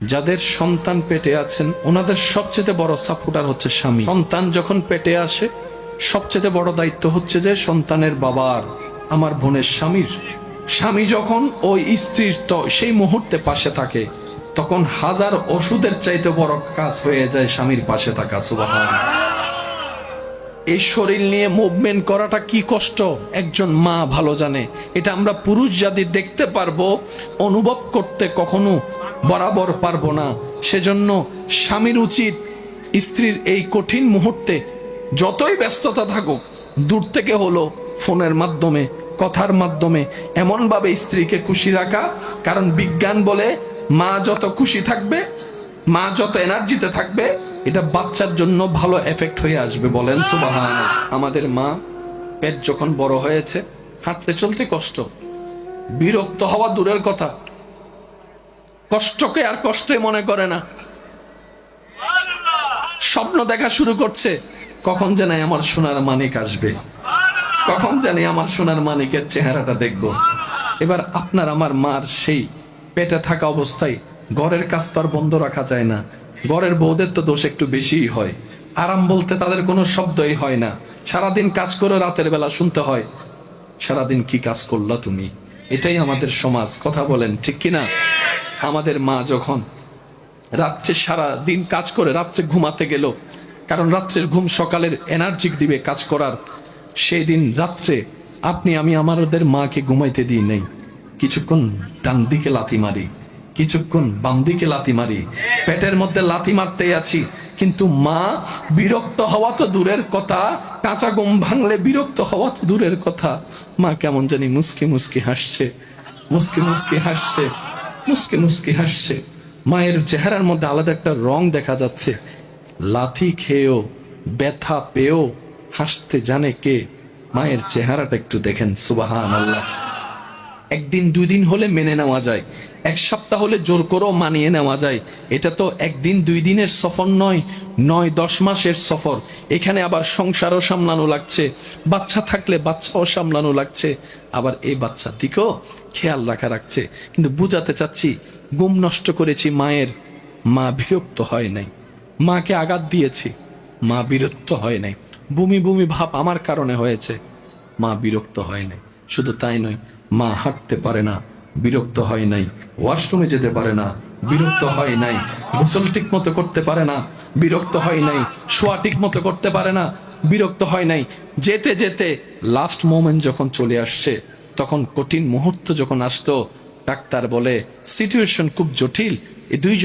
যাদের সন্তান পেটে আছেন, ওনাদের সবচেয়ে বড় সাপোর্টার হচ্ছে স্বামী। সন্তান যখন পেটে আসে, সবচেয়ে বড় দায়িত্ব হচ্ছে যে, সন্তানের বাবার, আমার বোনের স্বামীর। স্বামী যখন ওই স্ত্রীর সেই মুহূর্তে পাশে থাকে, তখন হাজার ওষুধের চাইতে বড় কাজ হয়ে যায় স্বামীর পাশে থাকা সুবাহান এই শরীর নিয়ে মুভমেন্ট করাটা কি কষ্ট? একজন মা ভালো জানে। এটা আমরা পুরুষ জাতি দেখতে পারব, অনুভব করতে কখনো বরাবর পারব না। সেজন্য স্বামীর উচিত স্ত্রীর এই কঠিন মুহূর্তে যতই ব্যস্ততা থাকুক, দূর থেকে হলো ফোনের মাধ্যমে, কথার মাধ্যমে, এমনভাবে স্ত্রীকে খুশি রাখা। কারণ বিজ্ঞান বলে, মা যত খুশি থাকবে, মা যত এনার্জিতে থাকবে, এটা বাচ্চার জন্য ভালো এফেক্ট হয়ে আসবে বলেন সুবাহান আমাদের মা পেট যখন বড় হয়েছে, হাঁটতে চলতে কষ্ট, বিরক্ত হওয়া দূরের কথা কষ্টকে আর কষ্টে মনে করে না। স্বপ্ন দেখা শুরু করছে, কখন জানি আমার সোনার মানিক আসবে। কখন জানি আমার সোনার মানিকের চেহারাটা দেখব। এবার আপনার আমার মার সেই পেটে থাকা অবস্থায় ঘরের কাজ তো আর বন্ধ রাখা যায় না। ঘরের বউদের তো দোষ একটু বেশিই হয়। আরাম বলতে তাদের কোনো শব্দই হয় না। সারাদিন কাজ করে রাতের বেলা শুনতে হয়, সারাদিন কি কাজ করলা তুমি? এটাই আমাদের সমাজ, কথা বলেন, ঠিক কিনা? আমাদের মা যখন রাত্রে সারা দিন কাজ করে, রাত্রে ঘুমাতে গেল, কারণ রাত্রের ঘুম সকালের এনার্জিক দিবে কাজ করার, সেই দিন রাত্রে আপনি, আমি আমাদের মাকে ঘুমাইতে দিই নেই। কিছুক্ষণ ডান দিকে লাথি মারি, কিছুক্ষণ বাম দিকে লাথি মারি, পেটের মধ্যে লাথি মারতেই আছি, কিন্তু মা বিরক্ত হওয়া তো দূরের কথা, কাঁচা ঘুম ভাঙলে বিরক্ত হওয়া তো দূরের কথা। মা কেমন জানি মুসকি মুসকি হাসছে, মুসকি মুসকি হাসছে। মুসকি, মুসকে হাসছে। মায়ের চেহারার মধ্যে আলাদা একটা রং দেখা যাচ্ছে। লাথি খেয়েও, ব্যথা পেয়েও হাসতে জানে কে। মায়ের চেহারাটা একটু দেখেন সুবাহান আল্লাহ একদিন দুই দিন হলে মেনে নেওয়া যায়। এক সপ্তাহ হলে জোর করেও মানিয়ে নেওয়া যায়। এটা তো একদিন দুই দিনের সফর নয় নয় দশ মাসের সফর। এখানে আবার সংসারও সামলানো লাগছে, বাচ্চা থাকলে বাচ্চাও সামলানো লাগছে। আবার এই বাচ্চা দিকেও খেয়াল রাখা রাখছে। কিন্তু বুঝাতে চাচ্ছি গুম নষ্ট করেছি মায়ের, মা বিরক্ত হয় নাই। মাকে আঘাত দিয়েছি, মা বিরক্ত হয় নাই। বমি বমি ভাব আমার কারণে হয়েছে, মা বিরক্ত হয় নাই। শুধু তাই নয়, মা হাঁটতে পারে না। বিরক্ত হয় নাই। ওয়াশরুমে যেতে পারে না, বিরক্ত হয় নাই। গোসল ঠিক মতো করতে পারে না, বিরক্ত হয় নাই। শোয়া ঠিক মতো করতে পারে না, বিরক্ত হয় নাই। যেতে যেতে লাস্ট মোমেন্ট যখন চলে আসছে, তখন কঠিন মুহূর্ত যখন আসতো ডাক্তার বলে সিচুয়েশন খুব জটিল, এই দুইজন